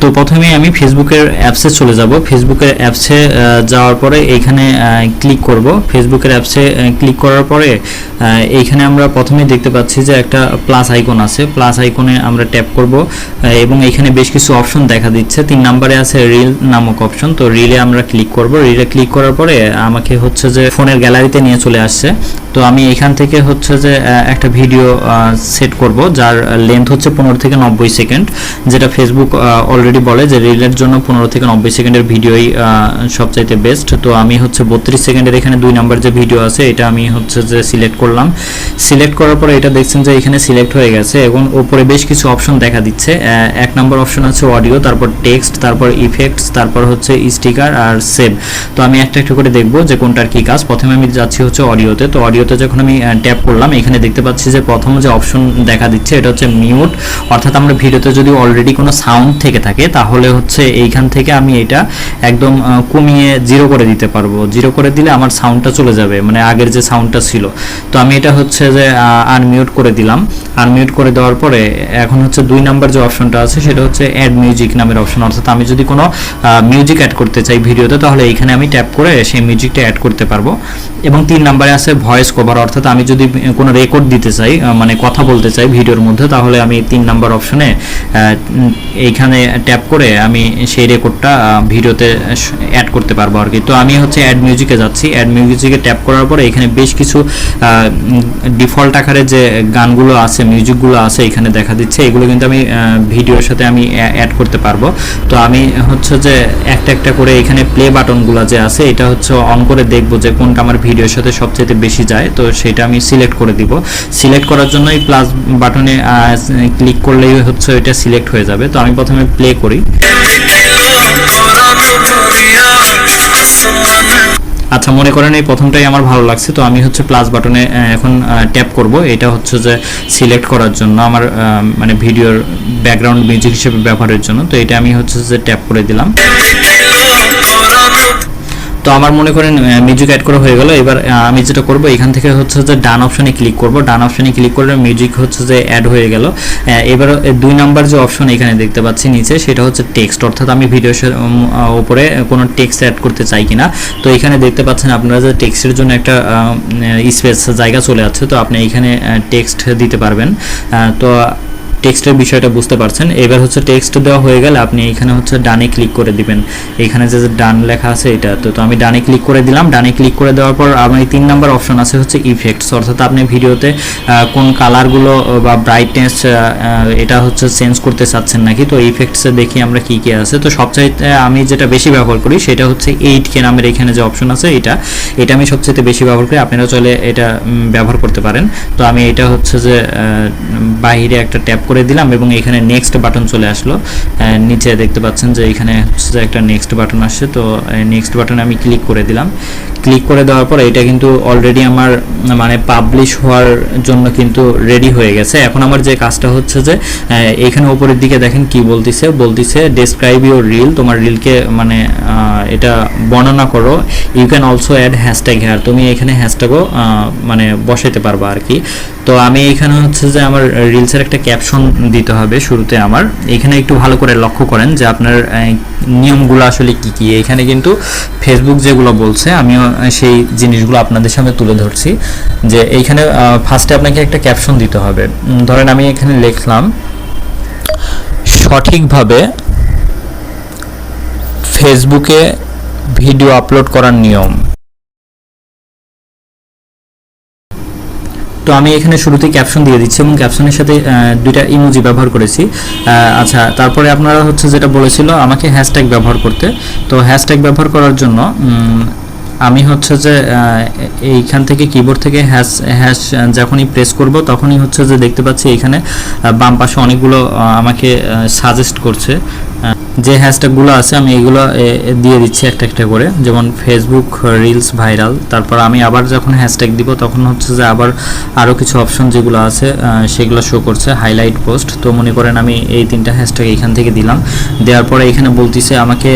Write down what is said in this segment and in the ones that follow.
তো প্রথমে আমি ফেসবুকের অ্যাপসে চলে যাব। ফেসবুকের অ্যাপসে যাওয়ার পরে এইখানে ক্লিক করব। ফেসবুকের অ্যাপসে ক্লিক করার পরে এইখানে আমরা প্রথমেই দেখতে পাচ্ছি যে একটা প্লাস আইকন আছে। প্লাস আইকনে আমরা ট্যাপ করব এবং এখানে বেশ কিছু অপশন দেখা দিচ্ছে। তিন নম্বরে আছে রিল নামক অপশন তো রিলে আমরা ক্লিক করব। রিলে ক্লিক করার পরে, আমাকে হচ্ছে যে ফোনের গ্যালারিতে নিয়ে চলে আসছে। তো আমি এখান থেকে হচ্ছে যে একটা ভিডিও সেট করব, যার লেন্থ হচ্ছে পনেরো থেকে নব্বই সেকেন্ড যেটা ফেসবুক অলরেডি বলে যে রিলের জন্য পনেরো থেকে নব্বই সেকেন্ডের ভিডিওই সবচাইতে বেস্ট তো আমি হচ্ছে বত্রিশ সেকেন্ডের এখানে দুই নাম্বার যে ভিডিও আছে, এটা আমি হচ্ছে যে সিলেক্ট করলাম। সিলেক্ট করার পরে এটা দেখছেন যে এখানে সিলেক্ট হয়ে গেছে এবং ওপরে বেশ কিছু অপশন দেখা দিচ্ছে। এক নম্বর অপশন আছে অডিও তারপর টেক্সট তারপর ইফেক্টস তারপর হচ্ছে স্টিকার আর সেভ তো আমি একটা একটা করে দেখব যে কোনটার কি কাজ। প্রথমে আমি যাচ্ছি হচ্ছে অডিওতে তো অডিওতে যখন আমি ট্যাপ করলাম, এখানে দেখতে পাচ্ছি যে প্রথম যে অপশন দেখা দিচ্ছে, এটা হচ্ছে মিউট অর্থাৎ আমরা ভিডিওতে যদি অলরেডি কোনো সাউন্ড থেকে থাকে তাহলে হচ্ছে এইখান থেকে আমি এটা একদম কমিয়ে জিরো করে দিতে পারব। জিরো করে দিলে আমার সাউন্ডটা চলে যাবে মানে আগের যে সাউন্ডটা ছিল। তো আমি এটা হচ্ছে যে আনমিউট করে দিলাম। আনমিউট করে দেওয়ার পরে এখন হচ্ছে দুই নাম্বার যে অপশনটা আছে, সেটা হচ্ছে অ্যাড মিউজিক নামের অপশন অর্থাৎ আমি যদি কোনো মিউজিক অ্যাড করতে চাই ভিডিওতে, তাহলে এইখানে আমি ট্যাপ করে সেই মিউজিকটা অ্যাড করতে পারব। এবং তিন নাম্বারে আছে ভয়েস কভার অর্থাৎ আমি যদি কোনো রেকর্ড দিতে চাই মানে কথা বলতে চাই ভিডিওর মধ্যে, তাহলে আমি তিন নাম্বার অপশনে এইখানে ট্যাপ করে আমি সেই রেকর্ডটা ভিডিওতে অ্যাড করতে পারব আর কি। তো আমি হচ্ছে অ্যাড মিউজিকে যাচ্ছি। অ্যাড মিউজিকে ট্যাপ করার পরে এখানে বেশ কিছু ডিফল্ট আকারে যে গানগুলো আছে মিউজিকগুলো আছে এখানে দেখা দিচ্ছে। এগুলো কিন্তু আমি ভিডিওর সাথে আমি অ্যাড করতে পারব। তো আমি হচ্ছে যে একটা একটা করে এখানে প্লে বাটনগুলো যে আছে, এটা হচ্ছে অন করে দেখব যে কোনটা আমার ভিডিওর সাথে সবচেয়ে বেশি যায়। তো সেটা আমি সিলেক্ট করে দিব। সিলেক্ট করার জন্য এই প্লাস বাটনে ক্লিক করলেই হচ্ছে এটা সিলেক্ট হয়ে যাবে। তো আমি প্রথমে প্লে করি। আচ্ছা মনে করেন এই প্রথমটাই আমার ভালো লাগছে, তো আমি হচ্ছে প্লাস বাটনে এখন ট্যাপ করব। এটা হচ্ছে যে সিলেক্ট করার জন্য আমার মানে ভিডিওর ব্যাকগ্রাউন্ড মিউজিক হিসেবে ব্যবহারের জন্য। তো এটা আমি হচ্ছে যে ট্যাপ করে দিলাম। তো আমার মনে করেন মিউজিক অ্যাড করা হয়ে গেল। এবার আমি যেটা করব, এখান থেকে হচ্ছে যে ডান অপশনে ক্লিক করব। ডান অপশনে ক্লিক করলে মিউজিক হচ্ছে যে অ্যাড হয়ে গেল। এবার দুই নাম্বার যে অপশন এখানে দেখতে পাচ্ছি নিচে, সেটা হচ্ছে টেক্সট অর্থাৎ আমি ভিডিওর উপরে কোনো টেক্সট অ্যাড করতে চাই কিনা। তো এখানে দেখতে পাচ্ছেন আপনারা যে টেক্সটের জন্য একটা স্পেস জায়গা চলে যাচ্ছে তো আপনি এখানে টেক্সট দিতে পারবেন। তো টেক্সটের বিষয়টা বুঝতে পারছেন। এবার হচ্ছে টেক্সট দেওয়া হয়ে গেলে আপনি এখানে হচ্ছে ডানে ক্লিক করে দিবেন। এখানে যে ডান লেখা আছে এটা, তো তো আমি ডানে ক্লিক করে দিলাম। ডানে ক্লিক করে দেওয়ার পর আমার তিন নাম্বার অপশন আছে হচ্ছে ইফেক্টস অর্থাৎ আপনি ভিডিওতে কোন কালারগুলো বা ব্রাইটনেস এটা হচ্ছে চেঞ্জ করতে চাচ্ছেন নাকি? তো ইফেক্টসে দেখি আমরা কি কি আছে। তো সবচাইতে আমি যেটা বেশি ব্যবহার করি সেটা হচ্ছে এইট কে নামের এখানে যে অপশন আছে এটা এটা আমি সবচেয়ে বেশি ব্যবহার করি। আপনারা চলে এটা ব্যবহার করতে পারেন। তো আমি এটা হচ্ছে যে বাইরে একটা ট্যাপ করে দিলাম এবং এখানে নেক্সট বাটন চলে আসলো। নিচে দেখতে পাচ্ছেন যে এখানে একটা নেক্সট বাটন আসছে। তো নেক্সট বাটনে আমি ক্লিক করে দিলাম। ক্লিক করে দেওয়ার পর এটা কিন্তু অলরেডি আমার মানে পাবলিশ হওয়ার জন্য কিন্তু রেডি হয়ে গেছে। এখন আমার যে কাজটা হচ্ছে যে এখানে উপরের দিকে দেখেন কি বলতিছে? বলতিছে ডেসক্রাইব ইউর রিল তোমার রিলকে মানে এটা বর্ণনা করো। You can also add hashtag here তুমি এখানে হ্যাশট্যাগও মানে বসাইতে পারবা আর কি তো আমি এখানে হচ্ছে যে আমার রিলসের একটা ক্যাপশন দিতে হবে শুরুতে আমার। এখানে একটু ভালো করে লক্ষ্য করেন যে আপনার নিয়মগুলো আসলে কি কি। এখানে কিন্তু ফেসবুক যেগুলো বলছে, আমিও সেই জিনিসগুলো আপনাদের সামনে তুলে ধরছি, যে এইখানে ফার্স্টে আপনাকে একটা ক্যাপশন দিতে হবে। ধরেন আমি এখানে লিখলাম, সঠিকভাবে ফেসবুকে ভিডিও আপলোড করার নিয়ম। তো আমি এখানে শুরুতে ক্যাপশন দিয়ে দিচ্ছি এবং ক্যাপশনের সাথে দুইটা ইমোজি ব্যবহার করেছি। আচ্ছা তারপরে আপনারা হচ্ছে যেটা বলেছিল, আমাকে হ্যাশট্যাগ ব্যবহার করতে। তো হ্যাশট্যাগ ব্যবহার করার জন্য আমি হচ্ছে যে এইখান থেকে কিবোর্ড থেকে হ্যাশ হ্যাশ যখনই প্রেস করব তখনই হচ্ছে যে দেখতে পাচ্ছি এখানে বাম পাশে অনেকগুলো আমাকে সাজেস্ট করছে। যে হ্যাশট্যাগুলো আছে আমি এগুলো দিয়ে দিচ্ছি একটা একটা করে। যেমন ফেসবুক রিলস ভাইরাল তারপর আমি আবার যখন হ্যাশট্যাগ দিব তখন হচ্ছে যে আবার আরও কিছু অপশন যেগুলো আছে সেগুলো শো করছে হাইলাইট পোস্ট তো মনে করেন আমি এই তিনটা হ্যাশট্যাগ এখান থেকে দিলাম। দেওয়ার পরে এখানে বলতেছে আমাকে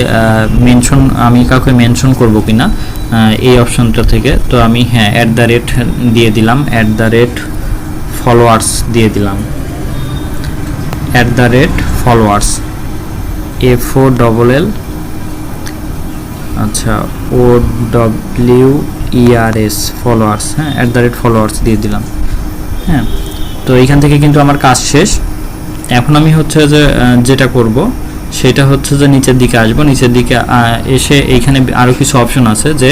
মেনশন আমি কাউকে মেনশন করব কিনা আহ, এই অপশনটা থেকে। তো আমি হ্যাঁ অ্যাট দ্য রেট দিয়ে দিলাম অ্যাট দ্য রেট ফলোয়ার্স দিয়ে দিলাম। At the rate followers F O double L আচ্ছা O W E R S followers হ্যাঁ অ্যাট দ্য রেট ফলোয়ার্স দিয়ে দিলাম। হ্যাঁ তো এইখান থেকে কিন্তু আমার কাজ শেষ। এখন আমি হচ্ছে যে যেটা করব, সেটা হচ্ছে যে নিচের দিকে আসব। নিচের দিকে এসে এইখানে আরও কিছু অপশন আছে যে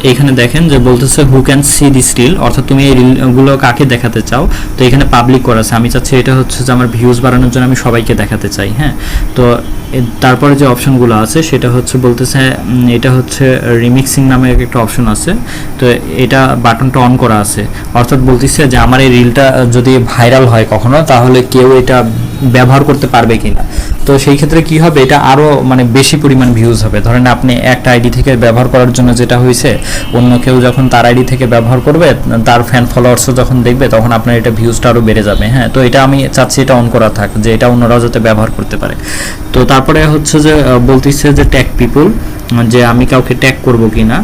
আহ, এইখানে দেখেন যে বলতেছে who can see this reel অর্থাৎ তুমি এই রিলগুলো কাকে দেখাতে চাও? তো এখানে পাবলিক করা আছে। আমি চাচ্ছি এটা হচ্ছে যে আমার ভিউজ বাড়ানোর জন্য আমি সবাইকে দেখাতে চাই হ্যাঁ? তো তারপরে যে অপশনগুলো আছে, সেটা হচ্ছে বলতেছে এটা হচ্ছে রিমিক্সিং নামে একটা অপশন আছে। তো এটা বাটনটা অন করা আছে। অর্থাৎ বলতেছে যে আমার এই রিলটা যদি ভাইরাল হয় কখনো, তাহলে কেউ এটা ব্যবহার করতে পারবে কিনা। তো সেই ক্ষেত্রে কি হবে, এটা আরও মানে বেশি পরিমাণ ভিউজ হবে। ধরেন আপনি একটা আইডি থেকে ব্যবহার করার জন্য যেটা হয়েছে অন্য কেউ যখন তার আইডি থেকে ব্যবহার করবে, তার ফ্যান ফলোয়ার্সও যখন দেখবে, তখন আপনার এটা ভিউজটা আরও বেড়ে যাবে। হ্যাঁ তো এটা আমি চাচ্ছি এটা অন করা থাক, যে এটা অন্যরাও যাতে ব্যবহার করতে পারে। তো তারপরে হচ্ছে যে বলতেছে যে ট্যাগ পিপুল যে আমি কাউকে ট্যাগ করব কি না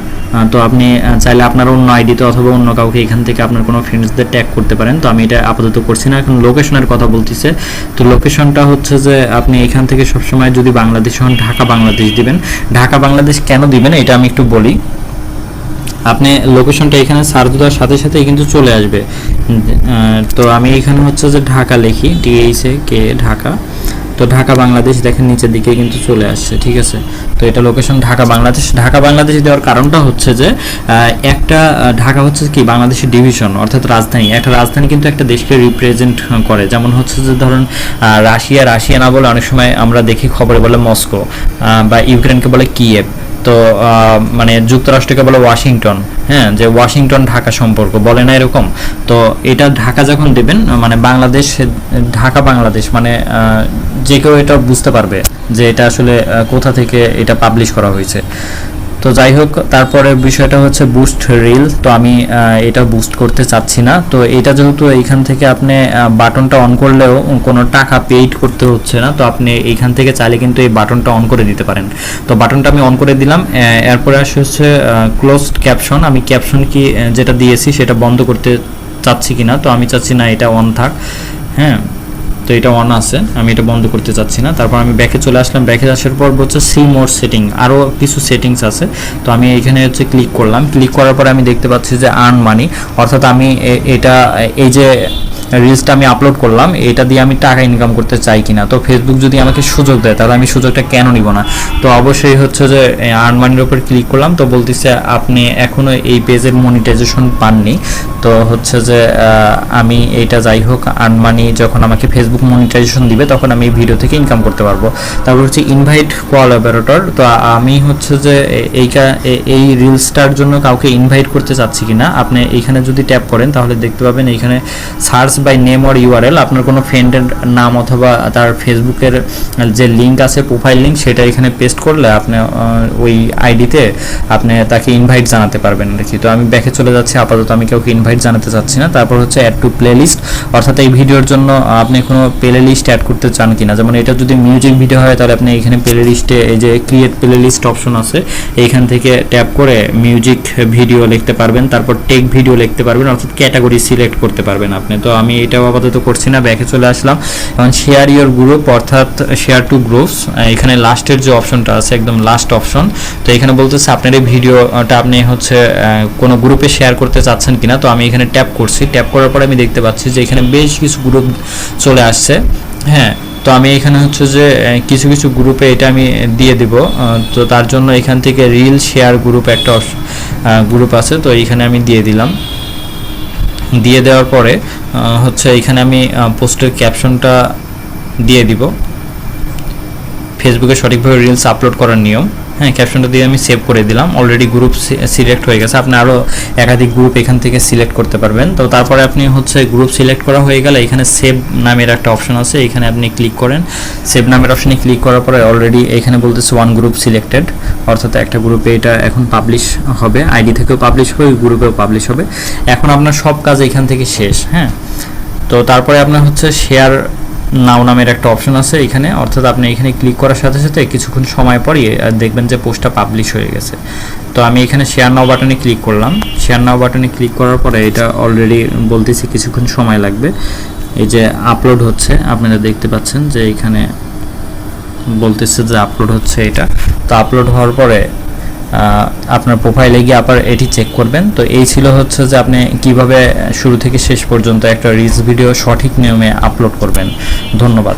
তো আপনি চাইলে আপনার অন্য আইডিতে অথবা অন্য কাউকে এখান থেকে আপনার কোনো ফ্রেন্ডসদের ট্যাগ করতে পারেন। তো আমি এটা আপাতত করছি না। এখন লোকেশনের কথা বলতেছে। তো লোকেশনটা হচ্ছে যে, আপনি এখান থেকে সবসময় যদি বাংলাদেশ হন, ঢাকা, বাংলাদেশ দিবেন। ঢাকা, বাংলাদেশ কেন দিবেন? এটা আমি একটু বলি। আপনি লোকেশনটা এখানে সার্চ দেওয়ার সাথে সাথেই কিন্তু চলে আসবে। তো আমি এখানে হচ্ছে যে ঢাকা লিখি ডিএইচে কে ঢাকা। তো ঢাকা বাংলাদেশ দেখেন নিচের দিকে কিন্তু চলে আসছে, ঠিক আছে? তো এটা লোকেশন ঢাকা বাংলাদেশ। ঢাকা বাংলাদেশ দেওয়ার কারণটা হচ্ছে যে একটা ঢাকা হচ্ছে কি বাংলাদেশের ডিভিশন অর্থাৎ রাজধানী। একটা রাজধানী কিন্তু একটা দেশকে রিপ্রেজেন্ট করে। যেমন হচ্ছে যে ধরুন রাশিয়া রাশিয়া না বলে অনেক সময় আমরা দেখি খবরে বলে মস্কো বা ইউক্রেনকে বলে কিয়েভ। তো মানে যুক্তরাষ্ট্রকে বলে ওয়াশিংটন হ্যাঁ যে ওয়াশিংটন ঢাকা সম্পর্ক, বলে না এরকম? তো এটা ঢাকা যখন দেবেন মানে বাংলাদেশ, ঢাকা বাংলাদেশ মানে যে কেউ এটা বুঝতে পারবে যে এটা আসলে কোথা থেকে এটা পাবলিশ করা হয়েছে। তো যাই হোক তারপরে বিষয়টা হচ্ছে বুস্ট রিল তো আমি এটা বুস্ট করতে চাচ্ছি না। তো এটা যেহেতু এইখান থেকে আপনি বাটনটা অন করলেও কোনো টাকা পেইড করতে হচ্ছে না। তো আপনি এইখান থেকে চাইলে কিন্তু এই বাটনটা অন করে দিতে পারেন। তো বাটনটা আমি অন করে দিলাম। এরপরে আসে হচ্ছে ক্লোজড ক্যাপশন আমি ক্যাপশন কি যেটা দিয়েছি সেটা বন্ধ করতে চাচ্ছি কিনা। তো আমি চাচ্ছি না এটা অন থাক। হ্যাঁ। তো এটা অন আছে। আমি এটা বন্ধ করতে চাচ্ছি না। তারপর আমি ব্যাকে চলে আসলাম। ব্যাকে আসার পর হচ্ছে সি মোর সেটিং আরও কিছু সেটিংস আছে। তো আমি এখানে হচ্ছে ক্লিক করলাম। ক্লিক করার পরে আমি দেখতে পাচ্ছি যে আর্ন মানি অর্থাৎ আমি এটা, এই যে রিলসটা আমি আপলোড করলাম, এটা দিয়ে আমি টাকা ইনকাম করতে চাই কিনা। তো ফেসবুক যদি আমাকে সুযোগ দেয়, তাহলে আমি সুযোগটা কেন নিব না? তো অবশ্যই হচ্ছে যে আর্ন মানির উপর ক্লিক করলাম, তো বলতেছে, আপনি এখনও এই পেজের মনিটাইজেশন পাননি। তো হচ্ছে যে আমি এইটা যাই হোক আর্ন মানি যখন আমাকে ফেসবুক মনিটাইজেশন দিবে, তখন আমি ভিডিও থেকে ইনকাম করতে পারব। তারপর হচ্ছে ইনভাইট কোলাবোরেটর তো আমি হচ্ছে যে এইটা এই রিলসটার জন্য কাউকে ইনভাইট করতে চাচ্ছি কিনা, আপনি এইখানে যদি ট্যাপ করেন, তাহলে দেখতে পাবেন এইখানে search by name or URL আপনার কোনো ফ্রেন্ডের নাম অথবা তার ফেসবুকের যে লিঙ্ক আছে প্রোফাইল লিঙ্ক সেটা এখানে পেস্ট করলে আপনি ওই আইডিতে আপনি তাকে ইনভাইট জানাতে পারবেন আর কি। তো আমি ব্যাকে চলে যাচ্ছি, আপাতত আমি কাউকে ইনভাইট জানাতে চাচ্ছি না। তারপর হচ্ছে অ্যাড টু প্লেলিস্ট অর্থাৎ এই ভিডিওর জন্য আপনি কোনো প্লে লিস্ট অ্যাড করতে চান কিনা। যেমন এটা যদি মিউজিক ভিডিও হয়, তাহলে আপনি এখানে প্লে লিস্টে এই যে ক্রিয়েট প্লে লিস্ট অপশন আছে, এইখান থেকে ট্যাপ করে মিউজিক ভিডিও লিখতে পারবেন। তারপর টেক ভিডিও লিখতে পারবেন। অর্থাৎ ক্যাটাগরি সিলেক্ট করতে পারবেন আপনি। তো আমি এটাও আপাতত করছি না, ব্যাকে চলে আসলাম। এবং শেয়ার ইওর গ্রুপ অর্থাৎ শেয়ার টু গ্রুপস এখানে লাস্টের যে অপশনটা আছে, একদম লাস্ট অপশন তো এখানে বলতেছে, আপনার এই ভিডিওটা আপনি হচ্ছে কোনো গ্রুপে শেয়ার করতে চাচ্ছেন কিনা, তো আমি এখানে ট্যাপ করছি। ট্যাপ করার পরে আমি দেখতে পাচ্ছি যে এখানে বেশ কিছু গ্রুপ চলে আসছে। হ্যাঁ তো আমি এখানে হচ্ছে যে কিছু কিছু গ্রুপে এটা আমি দিয়ে দিব। তো তার জন্য এখান থেকে রিল শেয়ার গ্রুপ একটা গ্রুপ আছে, তো এখানে আমি দিয়ে দিলাম। দিয়ে দেওয়ার পরে হচ্ছে এখানে আমি পোস্টের ক্যাপশনটা দিয়ে দিব। ফেসবুকে সঠিকভাবে রিলস আপলোড করার নিয়ম। হ্যাঁ ক্যাপশনটা দিয়ে আমি সেভ করে দিলাম। অলরেডি গ্রুপ সিলেক্ট হয়ে গেছে। আপনি আরও একাধিক গ্রুপ এখান থেকে সিলেক্ট করতে পারবেন। তো তারপরে আপনি হচ্ছে গ্রুপ সিলেক্ট করা হয়ে গেলে এখানে সেভ নামের একটা অপশন আছে। এখানে আপনি ক্লিক করেন। সেভ নামের অপশনে ক্লিক করার পরে অলরেডি এখানে বলতেছে ওয়ান গ্রুপ সিলেক্টেড অর্থাৎ একটা গ্রুপে এটা এখন পাবলিশ হবে। আইডি থেকেও পাবলিশ হবে গ্রুপেও পাবলিশ হবে। এখন আপনার সব কাজ এখান থেকে শেষ। হ্যাঁ? তো তারপরে আপনার হচ্ছে শেয়ার নাও নামের একটা অপশন আছে এখানে। অর্থাৎ আপনি এখানে ক্লিক করার সাথে সাথে কিছুক্ষণ সময় পরই দেখবেন যে পোস্টটা পাবলিশ হয়ে গেছে। তো আমি এখানে শেয়ার নাও বাটনে ক্লিক করলাম। শেয়ার নাও বাটনে ক্লিক করার পরে এটা অলরেডি বলতেছি কিছুক্ষণ সময় লাগবে। এই যে আপলোড হচ্ছে, আপনারা দেখতে পাচ্ছেন যে এখানে বলতেছে যে আপলোড হচ্ছে এটা। তো আপলোড হওয়ার পরে আপনার প্রোফাইলে গিয়ে আবার এটি চেক করবেন। তো এই ছিল হচ্ছে যে আপনি কীভাবে শুরু থেকে শেষ পর্যন্ত একটা রিলস ভিডিও সঠিক নিয়মে আপলোড করবেন। ধন্যবাদ।